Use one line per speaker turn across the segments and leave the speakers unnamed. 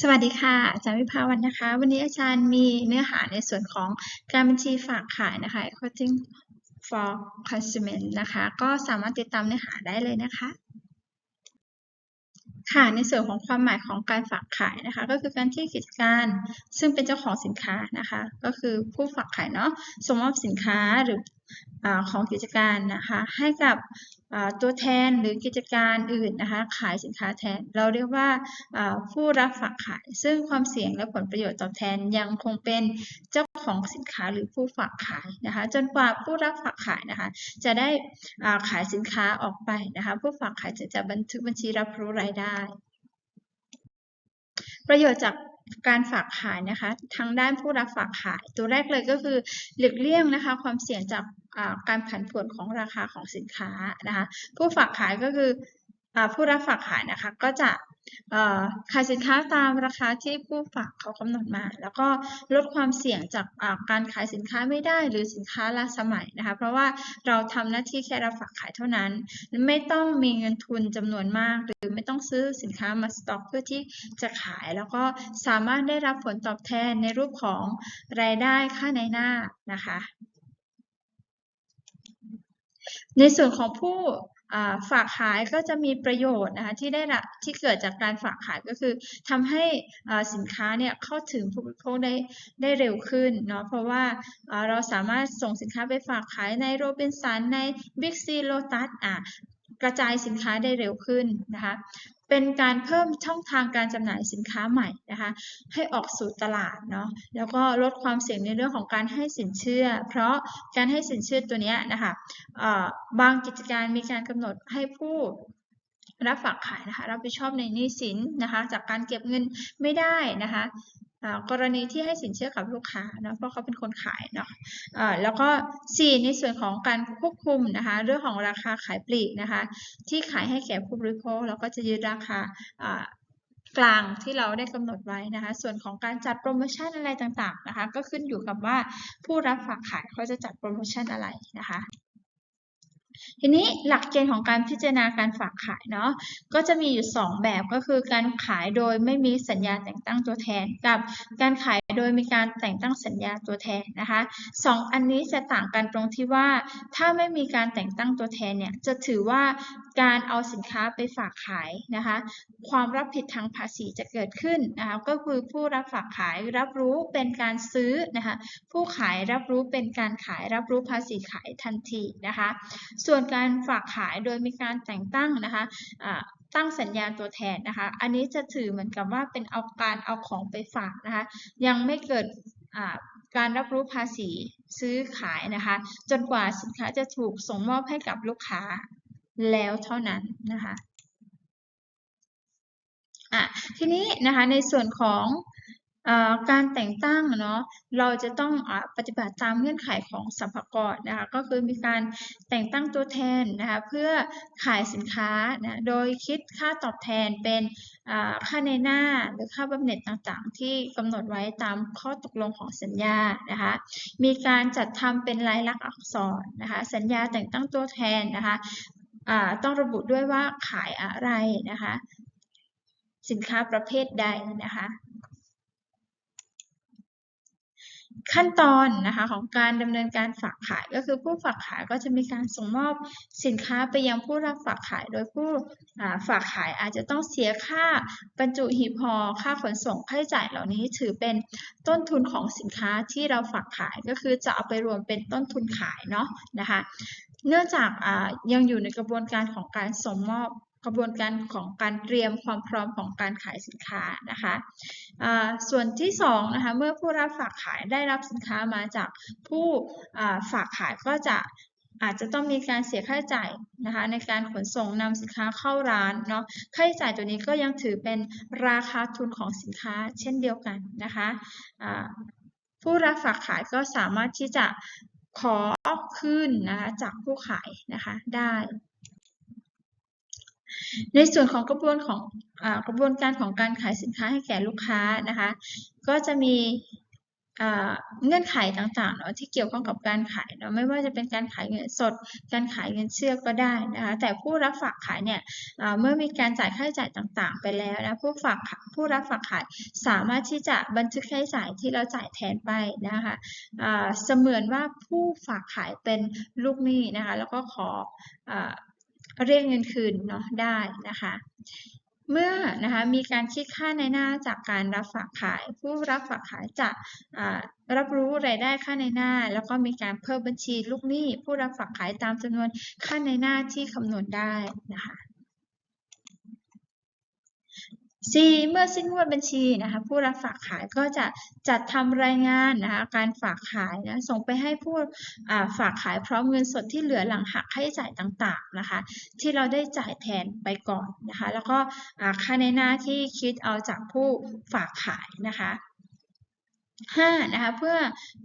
สวัสดีค่ะ อาจารย์วิภาวันนะคะ วันนี้อาจารย์มีเนื้อหาในส่วนของการบัญชีฝากขายนะคะ accounting for consumer นะคะ ก็สามารถติดตามเนื้อหาได้เลยนะคะ ค่ะในส่วนของความหมายของการฝากขายนะคะ ก็คือการที่กิจการซึ่งเป็นเจ้าของสินค้านะคะ ก็คือผู้ฝากขายเนาะส่งมอบสินค้าหรืออของกิจการนะคะ ให้กับตัวแทนหรือกิจการอื่นนะคะ ขายสินค้าแทน เราเรียกว่าอ่าผู้รับฝากขาย ซึ่งความเสี่ยงและผลประโยชน์ตอบแทนยังคงเป็นเจ้า ของสินค้าหรือผู้ฝากขายนะคะ จนกว่าผู้รับฝากขายนะคะ จะได้ขายสินค้าออกไปนะคะ ผู้ฝากขายจะจะบันทึกบัญชีรับรู้รายได้ ประโยชน์จากการฝากขายนะคะทางด้านผู้รับฝากขาย ตัวแรกเลยก็คือหลีกเลี่ยงนะคะ ความเสี่ยงจากการผันผวนของราคาของสินค้านะคะ ผู้ฝากขายก็คือผู้รับฝากขายนะคะ ก็จะ ขายสินค้าตามราคาที่ผู้ฝากเขากำหนดมา แล้วก็ลดความเสี่ยงจากการขายสินค้าไม่ได้ หรือสินค้าล้าสมัยนะคะ เพราะว่าเราทำหน้าที่แค่รับฝากขายเท่านั้น ไม่ต้องมีเงินทุนจำนวนมาก หรือไม่ต้องซื้อสินค้ามาสต็อกเพื่อที่จะขาย แล้วก็สามารถได้รับผลตอบแทนในรูปของรายได้ค่าในหน้านะคะ ในส่วนของผู้ฝากขายก็จะมีประโยชน์นะคะที่ได้รับที่เกิดจากการฝากขายก็คือทำให้สินค้าเนี่ยเข้าถึงผู้บริโภคได้ได้เร็วขึ้นเนาะเพราะว่าเราสามารถส่งสินค้าไปฝากขายในโรบินสันในบิ๊กซีโลตัสอะ กระจายสินค้าได้เร็วขึ้นนะคะ เป็นการเพิ่มช่องทางการจำหน่ายสินค้าใหม่นะคะ ให้ออกสู่ตลาดเนาะ แล้วก็ลดความเสี่ยงในเรื่องของการให้สินเชื่อ เพราะการให้สินเชื่อตัวนี้นะคะบางกิจการมีการกำหนดให้ผู้รับฝากขายนะคะรับผิดชอบในหนี้สินนะคะ จากการเก็บเงินไม่ได้นะคะ กรณีที่ให้สินเชื่อกับลูกค้านะเพราะเขาเป็นคนขายเนาะอ่าแล้วก็ 4 ในส่วนของการควบคุมนะคะเรื่องของราคาขายปลีกนะคะที่ขายให้แก่ผู้บริโภคเราก็จะยึดราคาอ่ากลางที่เราได้กำหนดไว้นะคะ ส่วนของการจัดโปรโมชั่นอะไรต่างๆนะคะ ก็ขึ้นอยู่กับว่าผู้รับฝากขายเขาจะจัดโปรโมชั่นอะไรนะคะ ทีนี้หลักเกณฑ์ของการพิจารณาการฝากขายเนาะก็จะมีอยู่ 2 แบบก็คือการขายโดยไม่มีสัญญาแต่งตั้งตัวแทนกับ การขายโดยมีการแต่งตั้งสัญญาตัวแทนนะคะสองอันนี้จะต่างกันตรงที่ว่า ถ้าไม่มีการแต่งตั้งตัวแทนเนี่ยจะถือว่าการเอาสินค้าไปฝากขายนะคะ ความรับผิดทางภาษีจะเกิดขึ้นนะคะก็คือผู้รับฝากขายรับรู้เป็นการซื้อนะคะผู้ขายรับรู้เป็นการขายรับรู้ภาษีขายทันทีนะคะส่วนการฝากขายโดยมีการแต่งตั้งนะคะตั้งสัญญาตัวแทนนะคะ อันนี้จะถือเหมือนกับว่าเป็นเอาการเอาของไปฝากนะคะ ยังไม่เกิดการรับรู้ภาษีซื้อขายนะคะ จนกว่าสินค้าจะถูกส่งมอบให้กับลูกค้าแล้วเท่านั้นนะคะะทีนี้นะคะในส่วนของ การแต่งตั้งเนาะเราจะต้องอปฏิบัติตามเงื่อนไขของสรรพากรนะคะก็คือมีการแต่งตั้งตัวแทนนะคะเพื่อขายสินค้านะโดยคิดค่าตอบแทนเป็นค่าในหน้าหรือค่าบำเหน็จต่างๆ ที่กำหนดไว้ตามข้อตกลงของสัญญานะคะมีการจัดทำเป็นลายลักษณ์อักษรนะคะสัญญาแต่งตั้งตัวแทนนะคะต้องระบุด้วยว่าขายอะไรนะคะสินค้าประเภทใดนะคะ ขั้นตอนนะคะของการดำเนินการฝากขายก็คือผู้ฝากขายก็จะมีการส่งมอบสินค้าไปยังผู้รับฝากขาย โดยผู้ฝากขายอาจจะต้องเสียค่าบรรจุหีบห่อค่าขนส่งค่าใช้จ่ายเหล่านี้ถือเป็นต้นทุนของสินค้าที่เราฝากขายก็คือจะเอาไปรวมเป็นต้นทุนขายเนาะนะคะ เนื่องจากยังอยู่ในกระบวนการของการส่งมอบ กระบวนการของการเตรียมความพร้อมของการขายสินค้านะคะส่วนที่สองนะคะเมื่อผู้รับฝากขายได้รับสินค้ามาจากผู้ฝากขายก็จะอาจจะต้องมีการเสียค่าใช้จ่ายนะคะในการขนส่งนำสินค้าเข้าร้านเนาะค่าใช้จ่ายตัวนี้ก็ยังถือเป็นราคาทุนของสินค้าเช่นเดียวกันนะคะผู้รับฝากขายก็สามารถที่จะขอคืนนะคะจากผู้ขายนะคะได้ ในส่วนของกระบวนของอกระบวนการของการขายสินค้าให้แก่ลูกค้านะคะ ก็จะมีเงื่อนไขต่างๆเนาะที่เกี่ยวข้องกับการขายเนาะไม่ว่าจะเป็นการขายเงินสด การขายเงินเชื่อก็ได้นะคะแต่ผู้รับฝากขายเนี่ยเมื่อมีการจ่ายค่าใช้จ่ายต่างๆ ไปแล้วนะผู้ฝากผู้รับฝากขายสามารถที่จะบันทึกค่าใช้จ่ายที่เราจ่ายแทนไปนะคะเสมือนว่าผู้ฝากขายเป็นลูกหนี้นะคะแล้วก็ขอ เรียกเงินคืนเนาะได้นะคะเมื่อนะคะมีการคิดค่าในหน้าจากการรับฝากขาย ผู้รับฝากขายจะรับรู้รายได้ค่าในหน้า แล้วก็มีการเพิ่มบัญชีลูกหนี้ ผู้รับฝากขายตามจำนวนค่าในหน้าที่คำนวณได้นะคะ C เมื่อสิ้นงวดบัญชีนะคะผู้รับฝากขายก็จะจัดทำรายงานนะคะการฝากขายนะส่งไปให้ผู้ฝากขายพร้อมเงินสดที่เหลือหลังหักค่าใช้จ่ายต่างๆนะคะที่เราได้จ่ายแทนไปก่อนนะคะแล้วก็ค่าในหน้าที่คิดเอาจากผู้ฝากขายนะคะ 5. นะคะเพื่อ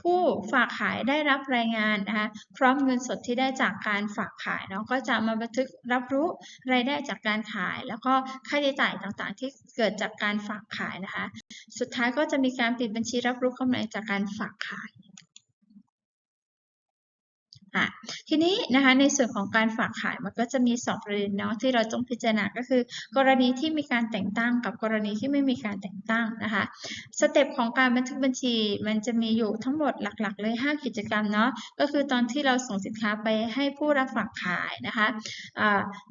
ผู้ฝากขายได้รับรายงานนะคะพร้อมเงินสดที่ได้จากการฝากขายเนาะก็จะมาบันทึกรับรู้รายได้จากการขาย แล้วก็ค่าใช้จ่ายต่างๆ ที่เกิดจากการฝากขายนะคะ สุดท้ายก็จะมีการปิดบัญชีรับรู้กำไรจากการฝากขาย อะทีนี้นะคะในส่วนของการฝากขายมันก็จะมีสองประเด็นเนาะที่เราต้องพิจารณาก็คือ กรณีที่มีการแต่งตั้งกับกรณีที่ไม่มีการแต่งตั้งนะคะสเต็ปของการบันทึกบัญชี มันจะมีอยู่ทั้งหมดหลักๆ เลย 5 กิจกรรมเนาะก็คือตอนที่เราส่งสินค้าไปให้ผู้รับฝากขายนะคะ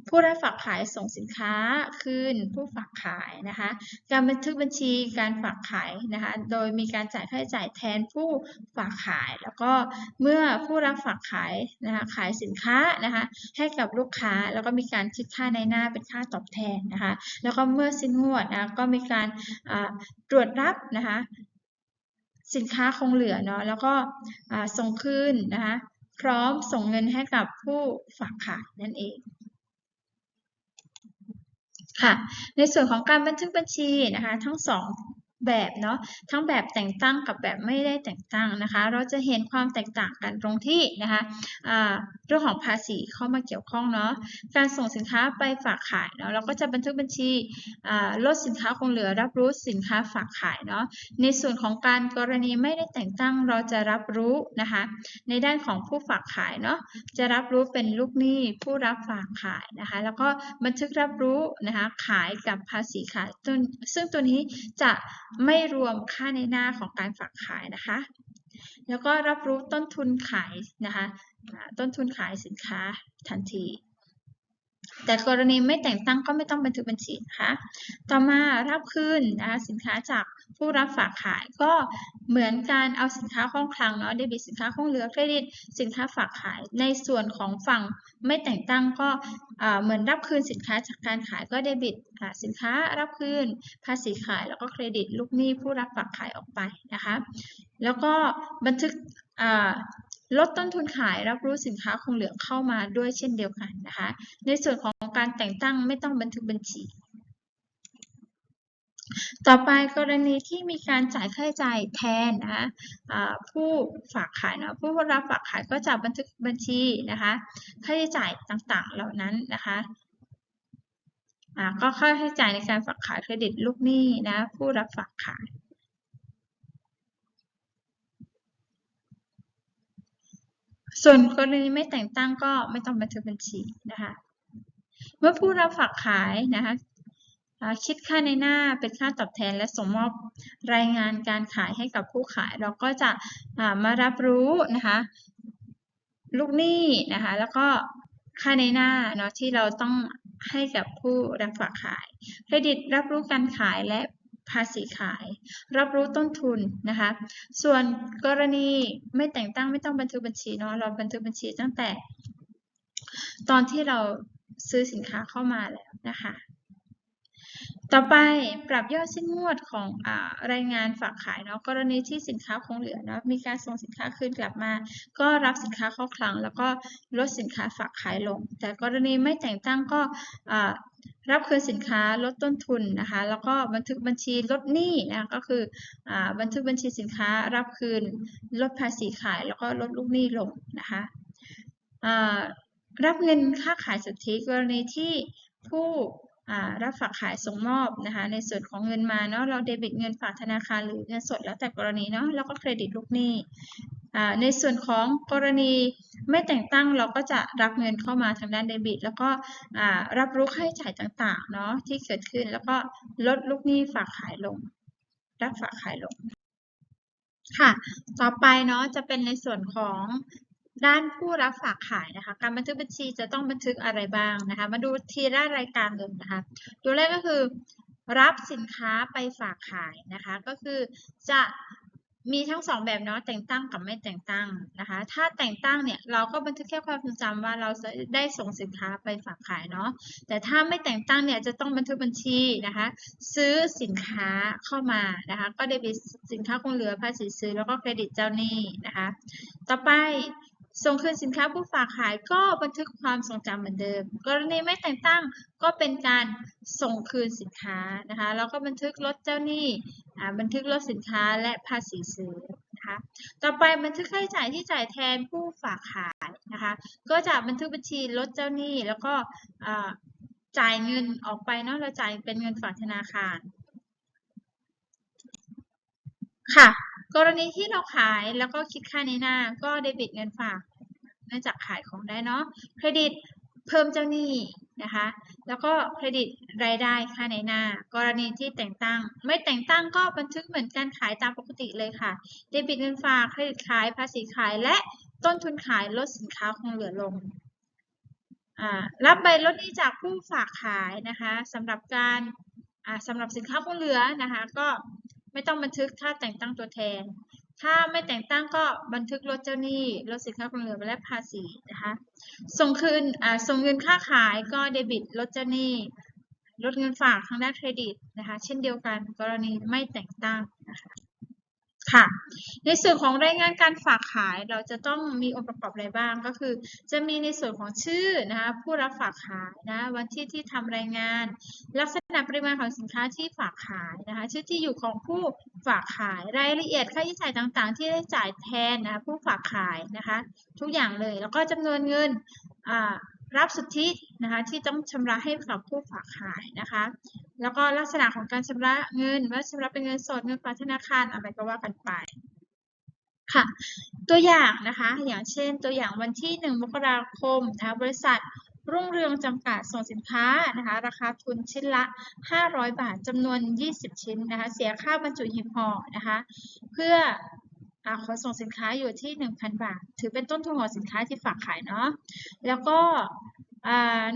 ผู้รับฝากขายส่งสินค้าคืนผู้ฝากขายนะคะการบันทึกบัญชีการฝากขายนะคะโดยมีการจ่ายค่าใช้จ่ายแทนผู้ฝากขาย แล้วก็เมื่อผู้รับฝากขายนะคะขายสินค้านะคะให้กับลูกค้าแล้วก็มีการคิดค่าในหน้าเป็นค่าตอบแทนนะคะแล้วก็เมื่อสิ้นงวดนะก็มีการตรวจรับนะคะสินค้าคงเหลือเนาะแล้วก็ส่งคืนนะคะพร้อมส่งเงินให้กับผู้ฝากขายนั่นเองค่ะในส่วนของการบันทึกบัญชีนะคะทั้งสอง แบบเนาะทั้งแบบแต่งตั้งกับแบบไม่ได้แต่งตั้งนะคะ เราจะเห็นความแตกต่างกันตรงที่นะคะเรื่องของภาษีเข้ามาเกี่ยวข้องเนาะการส่งสินค้าไปฝากขายเนาะเราก็จะบันทึกบัญชีลดสินค้าคงเหลือรับรู้สินค้าฝากขายเนาะในส่วนของการกรณีไม่ได้แต่งตั้งเราจะรับรู้นะคะในด้านของผู้ฝากขายเนาะจะรับรู้เป็นลูกหนี้ผู้รับฝากขายนะคะ แล้วก็บันทึกรับรู้นะคะขายกับภาษีขายต้นซึ่งตัวนี้จะไม่รวมค่าในหน้าของการฝากขายนะคะ แล้วก็รับรู้ต้นทุนขายนะคะ ต้นทุนขายสินค้าทันที แต่กรณีไม่แต่งตั้งก็ไม่ต้องบันทึกบัญชีนะคะต่อมารับคืนนะคะสินค้าจากผู้รับฝากขายก็เหมือนการเอาสินค้าคล่องคลังเนาะเดบิตสินค้าคล่องเหลือเครดิตสินค้าฝากขาย ในส่วนของฝั่งไม่แต่งตั้งก็เหมือนรับคืนสินค้าจากการขายก็เดบิตสินค้ารับคืนภาษีขายแล้วก็เครดิตลูกหนี้ผู้รับฝากขายออกไปนะคะ แล้วก็บันทึก ลดต้นทุนขายรับรู้สินค้าคงเหลือเข้ามาด้วยเช่นเดียวกันนะคะ ในส่วนของการแต่งตั้งไม่ต้องบันทึกบัญชี ต่อไปกรณีที่มีการจ่ายค่าใช้จ่ายแทนนะคะผู้ฝากขายเนาะผู้รับฝากขายก็จะบันทึกบัญชีนะคะค่าใช้จ่ายต่างๆ เหล่านั้นนะคะก็ค่าใช้จ่ายในการฝากขายเครดิตลูกหนี้นะผู้รับฝากขาย ส่วนกรณีไม่แต่งตั้งก็ไม่ต้องบันทึกบัญชีนะคะเมื่อผู้รับฝากขายนะคะคิดค่าในหน้าเป็นค่าตอบแทนและส่งมอบรายงานการขายให้กับผู้ขาย เราก็จะมารับรู้นะคะลูกหนี้นะคะแล้วก็ค่าในหน้าเนาะที่เราต้องให้กับผู้รับฝากขาย เครดิตรับรู้การขายและ ภาษีขาย รับรู้ต้นทุนนะคะ ส่วนกรณีไม่แต่งตั้งไม่ต้องบันทึกบัญชีเนาะเราบันทึกบัญชีตั้งแต่ ตอนที่เราซื้อสินค้าเข้ามาแล้วนะคะ ต่อไปปรับยอดสิ้นงวดของอรายงานฝากขายเนาะกรณีที่สินค้าคงเหลือเนาะมีการส่งสินค้าคืนกลับมา ก็รับสินค้าเข้าคลัง แล้วก็ลดสินค้าฝากขายลง แต่กรณีไม่แต่งตั้งก็รับคืนสินค้าลดต้นทุนนะคะแล้วก็บันทึกบัญชีลดหนี้นะคะก็คืออบันทึกบัญชีสินค้ารับคืนลดภาษีขาย แล้วก็ลดลูกหนี้ลงนะคะรับเงินค่าขายสุทธิกรณีที่ผู้ รับฝากขายส่งมอบนะคะ ในส่วนของเงินมาเนาะเราเดบิตเงินฝากธนาคารหรือเงินสดแล้วแต่กรณีเนาะแล้วก็เครดิตลูกหนี้ในส่วนของกรณีไม่แต่งตั้งเราก็จะรับเงินเข้ามาทางด้านเดบิต แล้วก็รับรู้ค่าใช้จ่ายต่างๆเนาะที่เกิดขึ้นแล้วก็ลดลูกหนี้ฝากขายลง รับฝากขายลงค่ะ ต่อไปเนาะจะเป็นในส่วนของ ด้านผู้รับฝากขายนะคะ การบันทึกบัญชีจะต้องบันทึกอะไรบ้างนะคะ มาดูทีละรายการเลยนะคะ ตัวแรกก็คือ รับสินค้าไปฝากขายนะคะ ก็คือจะมีทั้งสองแบบเนาะแต่งตั้งกับไม่แต่งตั้งนะคะ ถ้าแต่งตั้งเนี่ยเราก็บันทึกแค่ความทรงจำว่าเราได้ส่งสินค้าไปฝากขายเนาะแต่ถ้าไม่แต่งตั้งเนี่ยจะต้องบันทึกบัญชีนะคะ ซื้อสินค้าเข้ามานะคะก็เดบิตสินค้าคงเหลือภาษีซื้อแล้วก็เครดิตเจ้าหนี้นะคะ ต่อไป ส่งคืนสินค้าผู้ฝากขายก็บันทึกความทรงจำเหมือนเดิม กรณีไม่แต่งตั้งก็เป็นการส่งคืนสินค้านะคะแล้วก็บันทึกลดเจ้าหนี้บันทึกลดสินค้าและภาษีซื้อนะคะต่อไปบันทึกค่าใช้จ่ายที่จ่ายแทนผู้ฝากขายนะคะก็จะบันทึกบัญชีลดเจ้าหนี้แล้วก็จ่ายเงินออกไปเนาะเราจ่ายเป็นเงินฝากธนาคารค่ะ กรณีที่เราขายแล้วก็คิดค่าในหน้าก็เดบิตเงินฝากเนื่องจากขายของได้เนาะเครดิตเพิ่มเจ้าหนี้นะคะ แล้วก็เครดิตรายได้ค่าในหน้า กรณีที่แต่งตั้ง ไม่แต่งตั้งก็บันทึกเหมือนการขายตามปกติเลยค่ะ เดบิตเงินฝากเครดิตขายภาษีขายและต้นทุนขายลดสินค้าคงเหลือลงอรับใบลดหนี้จากผู้ฝากขายนะคะสำหรับการอ่าสำหรับสินค้าคงเหลือนะคะ ก็ ไม่ต้องบันทึกถ้าแต่งตั้งตัวแทน ถ้าไม่แต่งตั้งก็บันทึกลดเจ้าหนี้ลดสินค้าคงเหลือและภาษีนะคะส่งคืนอ่าส่งเงินค่าขายก็เดบิตลดเจ้าหนี้ลดเงินฝากทางด้านเครดิตนะคะ เช่นเดียวกันกรณีไม่แต่งตั้งนะคะ ค่ะ ในส่วนของรายงานการฝากขายเราจะต้องมีองค์ประกอบอะไรบ้างก็คือ จะมีในส่วนของชื่อนะคะผู้รับฝากขายนะวันที่ที่ทำรายงาน ลักษณะปริมาณของสินค้าที่ฝากขายนะคะชื่อที่อยู่ของผู้ฝากขายรายละเอียดค่าใช้จ่ายต่างๆ ที่ได้จ่ายแทนนะะผู้ฝากขายนะคะ ทุกอย่างเลยแล้วก็จำนวนเงินอ่า รับสุทธินะคะที่ต้องชำระให้กับผู้ฝากขายนะคะ แล้วก็ลักษณะของการชำระเงินว่าชำระเป็นเงินสดเงินฝากธนาคารอะไรก็ว่ากันไปค่ะ ตัวอย่างนะคะอย่างเช่น ตัวอย่างวันที่ 1 มกราคมนะคะบริษัทรุ่งเรืองจำกัดส่งสินค้านะคะราคาทุนชิ้นละ 500 บาทจำนวน 20 ชิ้นนะคะเสียค่าบรรจุหีบห่อนะคะเพื่อ ขนส่งสินค้าอยู่ที่ 1,000 บาท ถือเป็นต้นทุนของสินค้าที่ฝากขายเนาะแล้วก็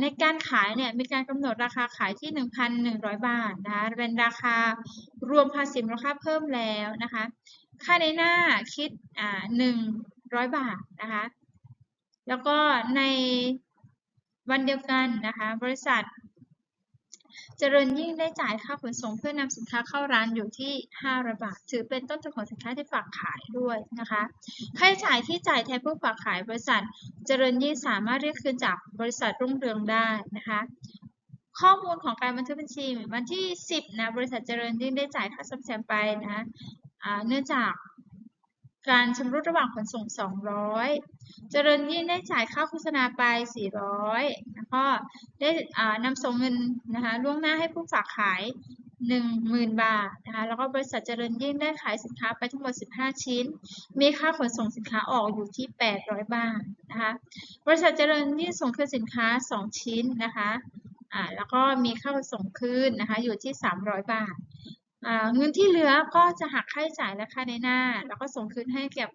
ในการขายเนี่ยมีการกำหนดราคาขายที่ 1,100 บาทนะคะเป็นราคารวมภาษีมูลค่าเพิ่มแล้วนะคะค่าในหน้าคิดอ่า100บาทนะคะแล้วก็ในวันเดียวกันนะคะบริษัท เจริญยิ่งได้จ่ายค่าขนส่งเพื่อนำสินค้าเข้าร้านอยู่ที่500บาท ถือเป็นต้นทุนของสินค้าที่ฝากขายด้วยนะคะ ค่าใช้จ่ายที่จ่ายแทนผู้ฝากขายบริษัท เจริญยิ่งสามารถเรียกคืนจากบริษัทรุ่งเรืองได้นะคะ ข้อมูลของการบันทึกบัญชี วันที่ 10นะบริษัทเจริญยิ่งได้จ่ายค่าซ่อมแซมไปนะเนื่องจาก การชำรุดระหว่างขนส่ง 200 เจริญยิ่งได้จ่ายค่าโฆษณาไป 400 แล้วก็ได้นำส่งเงินนะคะล่วงหน้าให้ผู้ฝากขาย 10,000 บาทนะคะแล้วก็บริษัทเจริญยิ่งได้ขายสินค้าไปทั้งหมด 15 ชิ้น มีค่าขนส่งสินค้าออกอยู่ที่ 800 บาทนะคะบริษัทเจริญยิ่งส่งคืนสินค้า 2 ชิ้นนะคะอ่าแล้วก็มีค่าขนส่งคืนนะคะอยู่ที่ 300 บาท เงินที่เหลือก็จะหักค่าใช้จ่ายและค่าในหน้า แล้วก็ส่งคืนให้แก่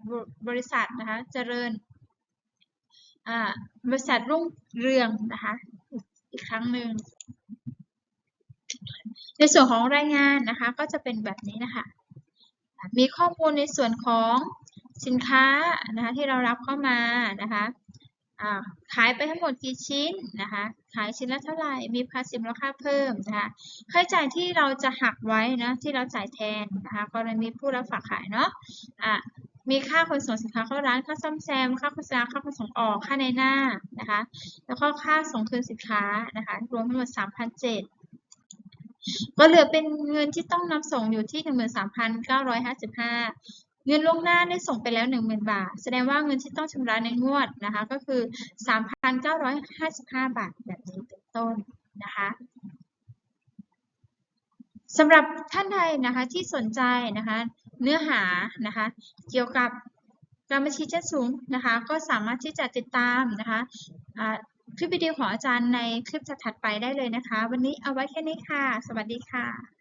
บริษัทนะคะเจริญบริษัทรุ่งเรืองนะคะอีกครั้งหนึ่งในส่วนของรายงานนะคะก็จะเป็นแบบนี้นะคะ มีข้อมูลในส่วนของสินค้านะคะที่เรารับเข้ามานะคะขายไปทั้งหมดกี่ชิ้นนะคะ ขายชิ้นละเท่าไหร่ มีภาษีมูลค่าเพิ่มนะคะค่าใช้จ่ายที่เราจะหักไว้นะที่เราจ่ายแทนนะคะกรณีผู้รับฝากขายเนาะอะมีค่าขนส่งสินค้าเข้าร้าน ค่าซ่อมแซม ค่าโฆษณา ค่าขนส่งออก ค่าในหน้านะคะ แล้วก็ค่าส่งคืนสินค้านะคะ รวมทั้งหมด3,700ก็เหลือเป็นเงินที่ต้องนำส่งอยู่ที่ 13,955 เงินล่วงหน้าได้ส่งไปแล้ว 10,000 บาท แสดงว่าเงินที่ต้องชำระในงวดนะคะ ก็คือ 3,955 บาทแบบนี้เป็นต้นนะคะสำหรับท่านใดนะคะที่สนใจนะคะเนื้อหานะคะเกี่ยวกับการบัญชีชั้นสูงนะคะก็สามารถที่จะติดตามนะคะคลิปวิดีโอของอาจารย์ในคลิปถัดไปได้เลยนะคะ วันนี้เอาไว้แค่นี้ค่ะ สวัสดีค่ะ